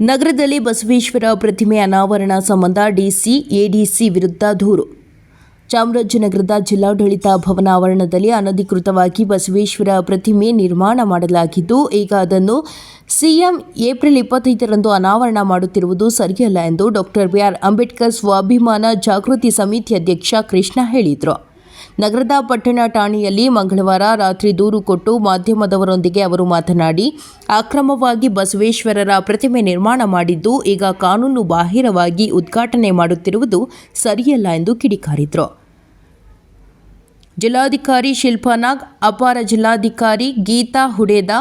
ನಗರದಲ್ಲಿ ಬಸವೇಶ್ವರ ಪ್ರತಿಮೆ ಅನಾವರಣ ಸಂಬಂಧ ಡಿಸಿ, ಎಡಿಸಿ ವಿರುದ್ಧ ದೂರು. ಚಾಮರಾಜನಗರದ ಜಿಲ್ಲಾಡಳಿತ ಭವನ ಆವರಣದಲ್ಲಿ ಅನಧಿಕೃತವಾಗಿ ಬಸವೇಶ್ವರ ಪ್ರತಿಮೆ ನಿರ್ಮಾಣ ಮಾಡಲಾಗಿದ್ದು, ಈಗ ಅದನ್ನು ಸಿಎಂ ಏಪ್ರಿಲ್ ಇಪ್ಪತ್ತೈದರಂದು ಅನಾವರಣ ಮಾಡುತ್ತಿರುವುದು ಸರಿಯಲ್ಲ ಎಂದು ಡಾಕ್ಟರ್ ಬಿಆರ್ ಅಂಬೇಡ್ಕರ್ ಸ್ವಾಭಿಮಾನ ಜಾಗೃತಿ ಸಮಿತಿ ಅಧ್ಯಕ್ಷ ಕೃಷ್ಣ ಹೇಳಿದರು. ನಗರದ ಪಟ್ಟಣ ಠಾಣೆಯಲ್ಲಿ ಮಂಗಳವಾರ ರಾತ್ರಿ ದೂರು ಕೊಟ್ಟು ಮಾಧ್ಯಮದವರೊಂದಿಗೆ ಅವರು ಮಾತನಾಡಿ, ಅಕ್ರಮವಾಗಿ ಬಸವೇಶ್ವರರ ಪ್ರತಿಮೆ ನಿರ್ಮಾಣ ಮಾಡಿದ್ದು, ಈಗ ಕಾನೂನು ಬಾಹಿರವಾಗಿ ಉದ್ಘಾಟನೆ ಮಾಡುತ್ತಿರುವುದು ಸರಿಯಲ್ಲ ಎಂದು ಕಿಡಿಕಾರಿದರು. ಜಿಲ್ಲಾಧಿಕಾರಿ ಶಿಲ್ಪನಾಗ್ ಅಪಾರ ಜಿಲ್ಲಾಧಿಕಾರಿ ಗೀತಾ ಹುಡೇದ,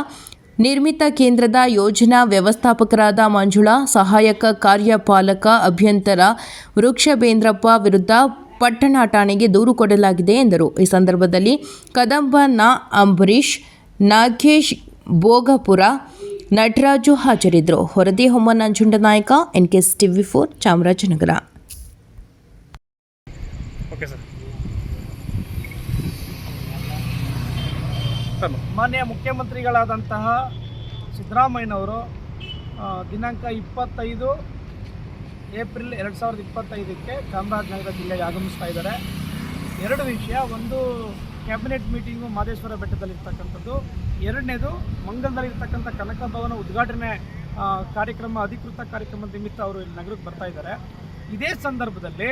ನಿರ್ಮಿತ ಕೇಂದ್ರದ ಯೋಜನಾ ವ್ಯವಸ್ಥಾಪಕರಾದ ಮಂಜುಳಾ, ಸಹಾಯಕ ಕಾರ್ಯಪಾಲಕ ಅಭ್ಯಂತರ ವೃಕ್ಷಬೇಂದ್ರಪ್ಪ ವಿರುದ್ಧ ಪಟ್ಟಣ ಠಾಣೆಗೆ ದೂರು ಕೊಡಲಾಗಿದೆ ಎಂದರು. ಈ ಸಂದರ್ಭದಲ್ಲಿ ಕದಂಬ ನ ಅಂಬರೀಶ್ ನಾಗೇಶ್ ಭೋಗಪುರ, ನಟರಾಜು ಹಾಜರಿದ್ದರು. ಹೊರದಿ ನಾಯಕ N KS TV four, Chamarajanagar. ಮಾನ್ಯ ಮುಖ್ಯಮಂತ್ರಿಗಳಾದಂತಹ ಸಿದ್ದರಾಮಯ್ಯನವರು ದಿನಾಂಕ ಇಪ್ಪತ್ತೈದು ಏಪ್ರಿಲ್ ಎರಡು ಸಾವಿರದ ಇಪ್ಪತ್ತೈದಕ್ಕೆ ಚಾಮರಾಜನಗರ ಜಿಲ್ಲೆಗೆ ಆಗಮಿಸ್ತಾ ಇದ್ದಾರೆ. ಎರಡು ವಿಷಯ, ಒಂದು ಕ್ಯಾಬಿನೆಟ್ ಮೀಟಿಂಗು ಮಾದೇಶ್ವರ ಬೆಟ್ಟದಲ್ಲಿರ್ತಕ್ಕಂಥದ್ದು. ಎರಡನೇದು ಮಂಗಲದಲ್ಲಿರ್ತಕ್ಕಂಥ ಕನಕ ಭವನ ಉದ್ಘಾಟನೆ ಕಾರ್ಯಕ್ರಮ, ಅಧಿಕೃತ ಕಾರ್ಯಕ್ರಮದ ನಿಮಿತ್ತ ಅವರು ಇಲ್ಲಿ ನಗರಕ್ಕೆ ಬರ್ತಾ ಇದ್ದಾರೆ. ಇದೇ ಸಂದರ್ಭದಲ್ಲಿ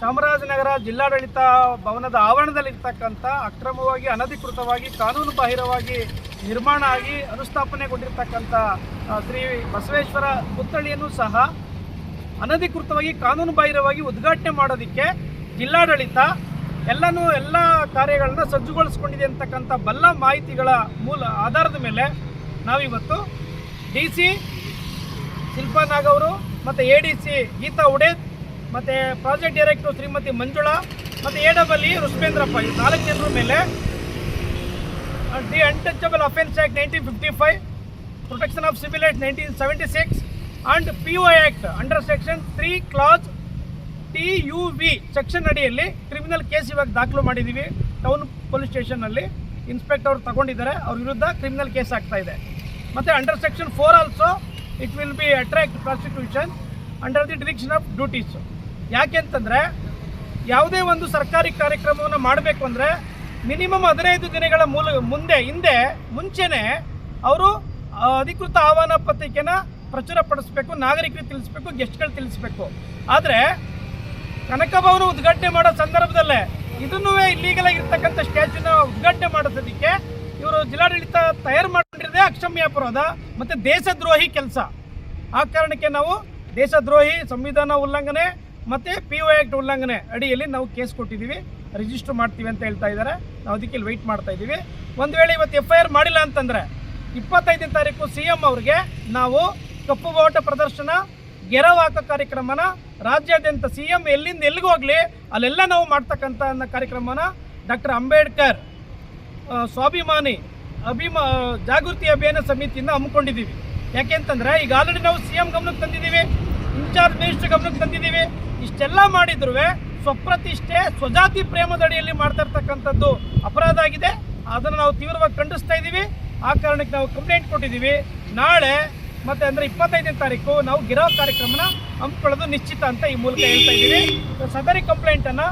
ಚಾಮರಾಜನಗರ ಜಿಲ್ಲಾಡಳಿತ ಭವನದ ಆವರಣದಲ್ಲಿರ್ತಕ್ಕಂಥ ಅಕ್ರಮವಾಗಿ, ಅನಧಿಕೃತವಾಗಿ, ಕಾನೂನು ಬಾಹಿರವಾಗಿ ನಿರ್ಮಾಣ ಆಗಿ ಅನುಸ್ಥಾಪನೆಗೊಂಡಿರ್ತಕ್ಕಂಥ ಶ್ರೀ ಬಸವೇಶ್ವರ ಪುತ್ಥಳಿಯನ್ನು ಸಹ ಅನಧಿಕೃತವಾಗಿ ಕಾನೂನು ಬಾಹಿರವಾಗಿ ಉದ್ಘಾಟನೆ ಮಾಡೋದಕ್ಕೆ ಜಿಲ್ಲಾಡಳಿತ ಎಲ್ಲನೂ ಎಲ್ಲ ಕಾರ್ಯಗಳನ್ನ ಸಜ್ಜುಗೊಳಿಸ್ಕೊಂಡಿದೆ ಅಂತಕ್ಕಂಥ ಬಲ್ಲ ಮಾಹಿತಿಗಳ ಮೂಲ ಆಧಾರದ ಮೇಲೆ ನಾವಿವತ್ತು ಡಿ ಸಿ ಶಿಲ್ಪಾ ನಾಗ್ ಅವರು ಮತ್ತು ಎ ಡಿ ಸಿ ಗೀತಾ ಉಡೇದ್ ಮತ್ತು ಪ್ರಾಜೆಕ್ಟ್ ಡೈರೆಕ್ಟರ್ ಶ್ರೀಮತಿ ಮಂಜುಳಾ ಮತ್ತು ಎ ಡಬಲ್ ಇ ರುಷ್ಮೇಂದ್ರಪ್ಪ ಈ ನಾಲ್ಕು ಜನರ ಮೇಲೆ the untouchable offence act nineteen fifty five, protection of civil act nineteen seventy six and P O act under section three clause T U V section ಅಡಿಯಲ್ಲಿ criminal case ಇವಾಗ ದಾಖಲು ಮಾಡಿದ್ದೀವಿ town police ಸ್ಟೇಷನ್ನಲ್ಲಿ inspector ಅವ್ರು ತಗೊಂಡಿದ್ದಾರೆ. ಅವ್ರ ವಿರುದ್ಧ criminal case ಆಗ್ತಾ ಇದೆ. ಮತ್ತು under section four also it will be attract prosecution under the direction of duties ಯಾಕೆ ಅಂತಂದರೆ ಯಾವುದೇ ಒಂದು ಸರ್ಕಾರಿ ಕಾರ್ಯಕ್ರಮವನ್ನು ಮಾಡಬೇಕು ಅಂದರೆ ಮಿನಿಮಮ್ ಹದಿನೈದು ದಿನಗಳ ಮೂಲ ಮುಂದೆ ಹಿಂದೆ ಮುಂಚೆನೇ ಅವರು ಅಧಿಕೃತ ಆಹ್ವಾನ ಪತ್ರಿಕೆನ ಪ್ರಚುರಪಡಿಸ್ಬೇಕು, ನಾಗರಿಕರಿಗೆ ತಿಳಿಸ್ಬೇಕು ಗೆಸ್ಟ್ಗಳು ತಿಳಿಸ್ಬೇಕು. ಆದರೆ ಕನಕ ಭವನ ಉದ್ಘಾಟನೆ ಮಾಡೋ ಸಂದರ್ಭದಲ್ಲೇ ಇದನ್ನೂ ಇಲ್ಲೀಗಲ್ ಆಗಿರ್ತಕ್ಕಂಥ ಸ್ಟ್ಯಾಚ್ಯೂನ ಉದ್ಘಾಟನೆ ಮಾಡೋದಕ್ಕೆ ಇವರು ಜಿಲ್ಲಾಡಳಿತ ತಯಾರು ಮಾಡಿರೋದೇ ಅಕ್ಷಮ್ಯ ಅಪರಾಧ ಮತ್ತು ದೇಶದ್ರೋಹಿ ಕೆಲಸ. ಆ ಕಾರಣಕ್ಕೆ ನಾವು ದೇಶದ್ರೋಹಿ, ಸಂವಿಧಾನ ಉಲ್ಲಂಘನೆ ಮತ್ತು ಪಿ ಒ ಆ್ಯಕ್ಟ್ ಉಲ್ಲಂಘನೆ ಅಡಿಯಲ್ಲಿ ನಾವು ಕೇಸ್ ಕೊಟ್ಟಿದ್ದೀವಿ. ರಿಜಿಸ್ಟರ್ ಮಾಡ್ತೀವಿ ಅಂತ ಹೇಳ್ತಾ ಇದ್ದಾರೆ. ನಾವು ಅದಕ್ಕೆ ಇಲ್ಲಿ ವೆಯ್ಟ್ ಮಾಡ್ತಾ ಇದ್ದೀವಿ. ಒಂದು ವೇಳೆ ಇವತ್ತು ಎಫ್ ಐ ಆರ್ ಮಾಡಿಲ್ಲ ಅಂತಂದರೆ ಇಪ್ಪತ್ತೈದನೇ ತಾರೀಕು ಸಿ ಎಂ ಅವ್ರಿಗೆ ನಾವು ಕಪ್ಪು ಬಾವುಟ ಪ್ರದರ್ಶನ ಗೆರವಾಕ ಕಾರ್ಯಕ್ರಮನ, ರಾಜ್ಯಾದ್ಯಂತ ಸಿ ಎಂ ಎಲ್ಲಿಂದ ಎಲ್ಲಿಗೆ ಹೋಗಲಿ, ಅಲ್ಲೆಲ್ಲ ನಾವು ಮಾಡ್ತಕ್ಕಂಥ ಕಾರ್ಯಕ್ರಮನ ಡಾಕ್ಟರ್ ಅಂಬೇಡ್ಕರ್ ಸ್ವಾಭಿಮಾನಿ, ಅಭಿಮಾ, ಜಾಗೃತಿ ಅಭಿಯಾನ ಸಮಿತಿಯಿಂದ ಹಮ್ಮಿಕೊಂಡಿದ್ದೀವಿ. ಯಾಕೆಂತಂದ್ರೆ ಈಗ ಆಲ್ರೆಡಿ ನಾವು ಸಿ ಎಂ ಗಮನಕ್ಕೆ ತಂದಿದ್ದೀವಿ, ಇನ್ಚಾರ್ಜ್ ಮಿನಿಸ್ಟರ್ ಗಮನಕ್ಕೆ ತಂದಿದ್ದೀವಿ. ಇಷ್ಟೆಲ್ಲ ಮಾಡಿದ್ರು ಸ್ವಪ್ರತಿಷ್ಠೆ, ಸ್ವಜಾತಿ ಪ್ರೇಮದಡಿಯಲ್ಲಿ ಮಾಡ್ತಾ ಇರ್ತಕ್ಕಂಥದ್ದು ಅಪರಾಧ ಆಗಿದೆ. ಅದನ್ನು ನಾವು ತೀವ್ರವಾಗಿ ಖಂಡಿಸ್ತಾ ಇದ್ದೀವಿ. ಆ ಕಾರಣಕ್ಕೆ ನಾವು ಕಂಪ್ಲೇಂಟ್ ಕೊಟ್ಟಿದ್ದೀವಿ. ನಾಳೆ ಮತ್ತೆ ಅಂದರೆ ಇಪ್ಪತ್ತೈದನೇ ತಾರೀಕು ನಾವು ಗಿರಾವ್ ಕಾರ್ಯಕ್ರಮನ ಹಮ್ಮಿಕೊಳ್ಳೋದು ನಿಶ್ಚಿತ ಅಂತ ಈ ಮೂಲಕ ಹೇಳ್ತಾ ಇದ್ದೀವಿ. ಸದರಿ ಕಂಪ್ಲೇಂಟನ್ನು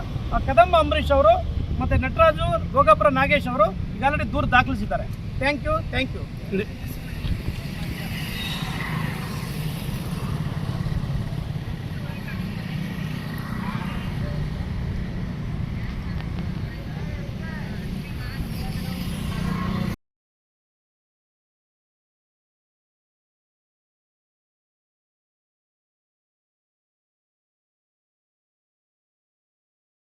ಕದಂಬ ಅಂಬರೀಷ್ ಅವರು ಮತ್ತು ನಟರಾಜು ರೋಗಪುರ ನಾಗೇಶ್ ಅವರು ಈಗ ಆಲ್ರೆಡಿ ದೂರ ದಾಖಲಿಸಿದ್ದಾರೆ. Thank you thank you